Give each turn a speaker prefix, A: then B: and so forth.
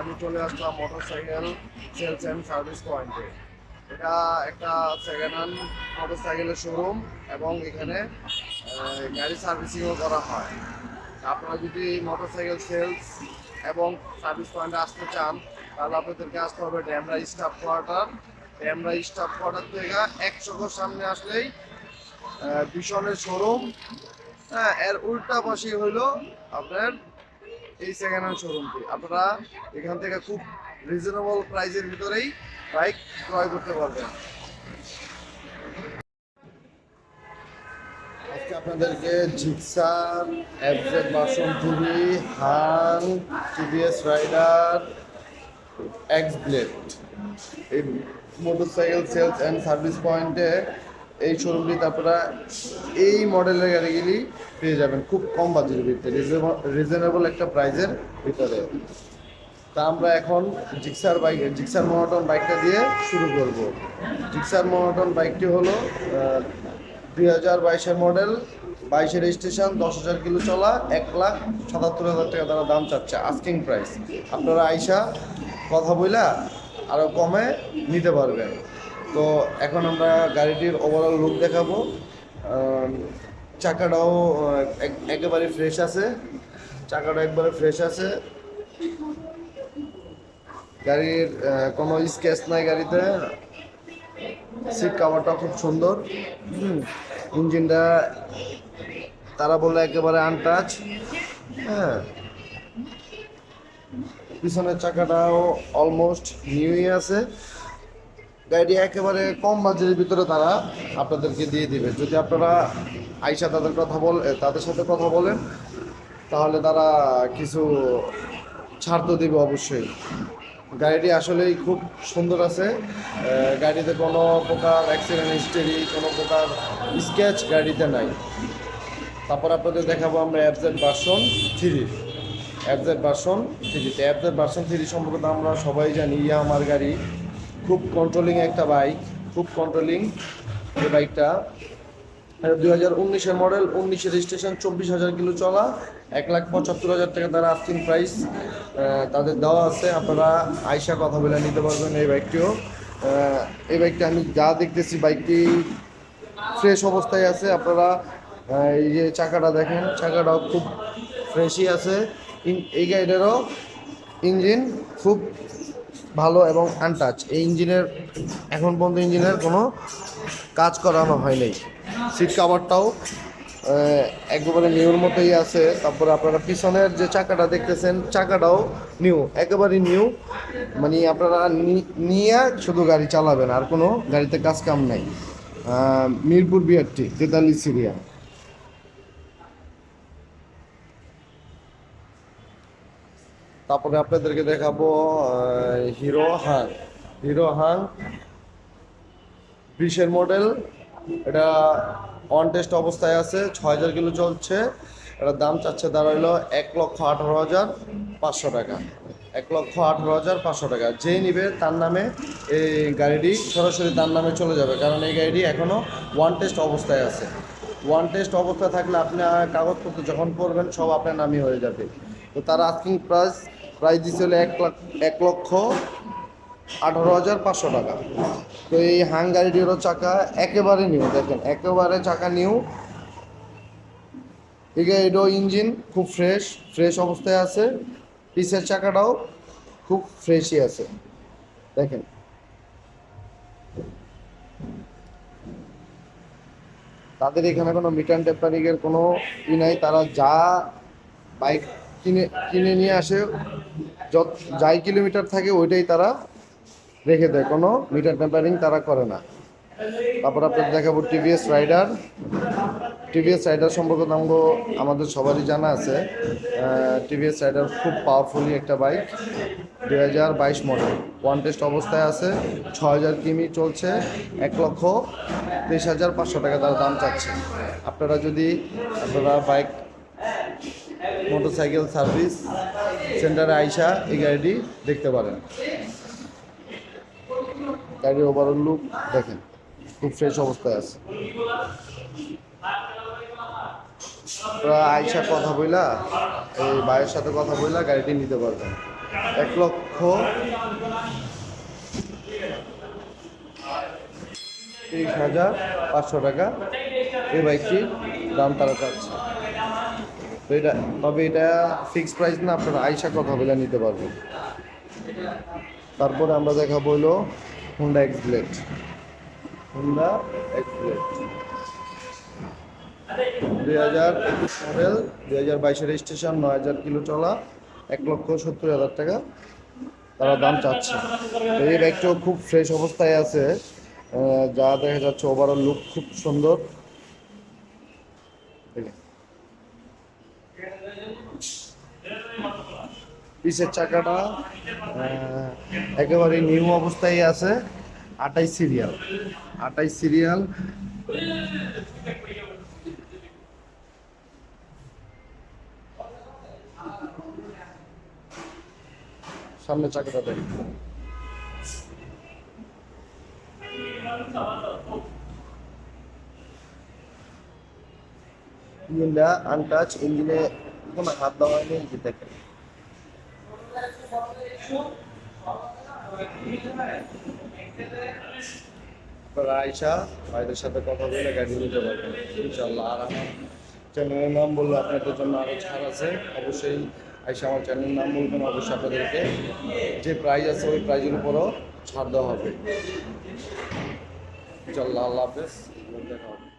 A: আমি চলে আসলাম motorcycle sales service পয়েন্টে। এটা একটা সেকেন্ড হ্যান্ড শোরুম এবং এখানে গাড়ি সার্ভিসিংও করা হয়। আপনারা যদি মোটরসাইকেল সেলস এবং সার্ভিস পয়েন্টে আসতে চান, তাহলে আপনাদেরকে আসতে হবে Demra staff quarter. Demra staff quarter থেকে একশো সামনে আসলেই ভীষণের শোরুম হ্যাঁ এর উল্টা পাশে হইল আপনার এই সেকেন্ড হ্যান্ড শোরুমটি। আপনারা এখান থেকে খুব রিজনেবল প্রাইসের ভিতরেই বাইক ক্রয় করতে পারবেন। আজকে আপনাদেরকে জিক্সার এফজেড বাসন টিভি হান টিভিএস রাইডার এক্স ব্লেড। এই মোটরসাইকেল সেলস অ্যান্ড সার্ভিস পয়েন্টে এই শোরুমটিতে আপনারা এই মডেলের গাড়িগুলি পেয়ে যাবেন, খুব কম বাজেটের ভিতরে রিজনেবল একটা প্রাইজের ভিতরে। তা আমরা এখন জিক্সার বাইক জিক্সার মনোটন বাইকটা দিয়ে শুরু করব। জিক্সার মনোটন বাইকটি হলো দুই হাজার বাইশের মডেল বাইশের রেজিস্ট্রেশন দশ হাজার কিলো চলা, এক লাখ সাতাত্তর হাজার টাকা তারা দাম চাচ্ছে আস্কিং প্রাইস আপনারা আইসা কথা বইলা আরও কমে নিতে পারবেন। তো এখন আমরা গাড়িটির ওভারঅল লুক দেখাবো। চাকাটাও এক- একেবারে ফ্রেশ আছে। চাকাটা একবারে ফ্রেশ আছে। গাড়ির কোনো স্কেচ নাই গাড়িতে। সিট কাভারটা খুব সুন্দর। ইঞ্জিনটা, তারা বললে একেবারে আনটাচ হ্যাঁ। পিছনের চাকাটাও অলমোস্ট নিউই আছে। গাড়িটি একেবারে কম বাজেটের ভিতরে তারা আপনাদেরকে দিয়ে দিবে। যদি আপনারা আইসা তাদের কথা বল তাদের সাথে কথা বলেন, তাহলে তারা কিছু ছাড় তো দেবে অবশ্যই। গাড়িটি আসলেই খুব সুন্দর আছে। গাড়িতে কোনো প্রকার অ্যাক্সিডেন্ট হিস্টেরি কোনো প্রকার স্কেচ গাড়িতে নাই। তারপর আপনাদের দেখাবো আমরা FZ version three FZ version থ্রিতে অ্যাপজেড ভার্সন থ্রি সম্পর্কে আমরা সবাই জানি ইয়া আমার গাড়ি। খুব কন্ট্রোলিং একটা বাইক খুব কন্ট্রোলিং এই বাইকটা দুই হাজার উনিশের মডেল উনিশের রেজিস্ট্রেশন চব্বিশ হাজার কিলো চলা, এক লাখ পঁচাত্তর হাজার টাকা তারা আস্কিং প্রাইস তাদের দেওয়া আছে, আপনারা আইসা কথা বলে নিতে পারবেন এই বাইকটিও এই বাইকটা আমি যা দেখতেছি বাইকটি ফ্রেশ অবস্থায় আছে, আপনারা এই যে চাকাটা দেখেন, চাকাটাও খুব ফ্রেশই আছে। এই গাড়িটারও ইঞ্জিন খুব ভালো এবং আনটাচ এই ইঞ্জিনের, এখন পর্যন্ত ইঞ্জিনের কোনো কাজ করানো হয়নি। সিট কাভারটাও একেবারে নিউর মতোই আছে। তারপরে আপনারা পিছনের যে চাকাটা দেখতেছেন, চাকাটাও নিউ, একেবারে নিউ। মানে আপনারা নিয়ে শুধু গাড়ি চালাবেন, আর কোনো গাড়িতে কাজ কাম নাই। মিরপুর বিআরটি, তেতাল্লিশ সিরিয়া। তারপরে আপনাদেরকে দেখাবো হিরো হাং। হিরো হাং, বিশের মডেল এটা অন টেস্ট অবস্থায় আছে, ছয় হাজার কিলো চলছে। এটার দাম চাচ্ছে দাঁড়াইলো এক লক্ষ আঠারো হাজার পাঁচশো টাকা। এক লক্ষ আঠারো হাজার পাঁচশো টাকা। যেই নিবে তার নামে এই গাড়িটি সরাসরি তার নামে চলে যাবে, কারণ এই গাড়িটি এখনও ওয়ান টেস্ট অবস্থায় আছে। ওয়ান টেস্ট অবস্থায় থাকলে আপনি কাগজপত্র যখন করবেন সব আপনার নামই হয়ে যাবে। তো তার আস্কিং প্রাইস প্রাইস দিচ্ছে হলো এক লাখ, এক লক্ষ আঠারো হাজার পাঁচশো টাকা। তো এই হাং গাড়িটিরও চাকা একেবারে নিউ দেখেন, একেবারে চাকা নিউ এই গাড়িটাও ইঞ্জিন খুব ফ্রেশ ফ্রেশ অবস্থায় আছে। পিসের চাকাটাও খুব ফ্রেশই আছে। দেখেন। তাদের এখানে কোনো মিটার টেম্পারিংয়ের কোনো ই নাই, তারা যা বাইক কিনে কিনে নিয়ে আসে যত, যাই কিলোমিটার থাকে ওইটাই তারা রেখে দেয়, কোনো মিটার টেম্পারিং তারা করে না। তারপর আপনাদের দেখাবো টিভিএস রাইডার। টিভিএস রাইডার সম্পর্কে তো আমাদের সবারই জানা আছে। টিভিএস রাইডার খুব পাওয়ারফুলি একটা বাইক দু হাজার বাইশ মডেল ওয়ান টেস্ট অবস্থায় আছে ছ হাজার কিমি চলছে, এক লক্ষ তেইশ হাজার পাঁচশো টাকা তার দাম চাচ্ছে। আপনারা যদি, আপনারা বাইক মোটরসাইকেল সার্ভিস সেন্টারে আইসা এই গাড়িটি দেখতে পারেন। গাড়ির ওভারঅল লুক দেখেন, খুব ফ্রেশ অবস্থায় আছে। আইসা কথা বইলা, এই ভাইয়ের সাথে কথা বইলা গাড়িটি নিতে পারবেন। এক লক্ষ তিরিশ হাজার পাঁচশো টাকা এই বাইকটির দাম তারা চাচ্ছে। তো এটা, তবে এটা ফিক্সড প্রাইস না, আপনারা আইসা কথা বলে নিতে পারবেন। তারপরে আমরা দেখাবো হলো Honda X Blade Honda X Blade দুই হাজার একুশ মডেল, দুই হাজার বাইশের রেজিস্ট্রেশন নয় হাজার কিলো চলা, এক লক্ষ সত্তর হাজার টাকা তারা দাম চাচ্ছে। তো এই ব্যাগটাও খুব ফ্রেশ অবস্থায় আছে যা দেখা যাচ্ছে ওভারঅল লুক খুব সুন্দর। দেখেন। পিসের চাকাটা একেবারে নিউ অবস্থায় আছে। আটাই সিরিয়াল আটাই সিরিয়াল। সামনে চাকাটা দেখ। আনটাচ ইঞ্জিনে কোনো হাত দেওয়া হয়নি ইঞ্জিন দেখেন। আয়সা ভাইদের সাথে কথা বলে গাড়ি নিতে পারবেন ইনশাল্লাহ আর চ্যানেলের নাম বললে আপনাদের জন্য আরও ছাড় আছে, অবশ্যই আইসা আমার চ্যানেলের নাম বলবেন, অবশ্যই আপনাদেরকে যে প্রাইজ আছে ওই প্রাইজের উপরও ছাড় দেওয়া হবে। ইনশাল্লাহ আল্লাহ হাফেজ দেখা হবে।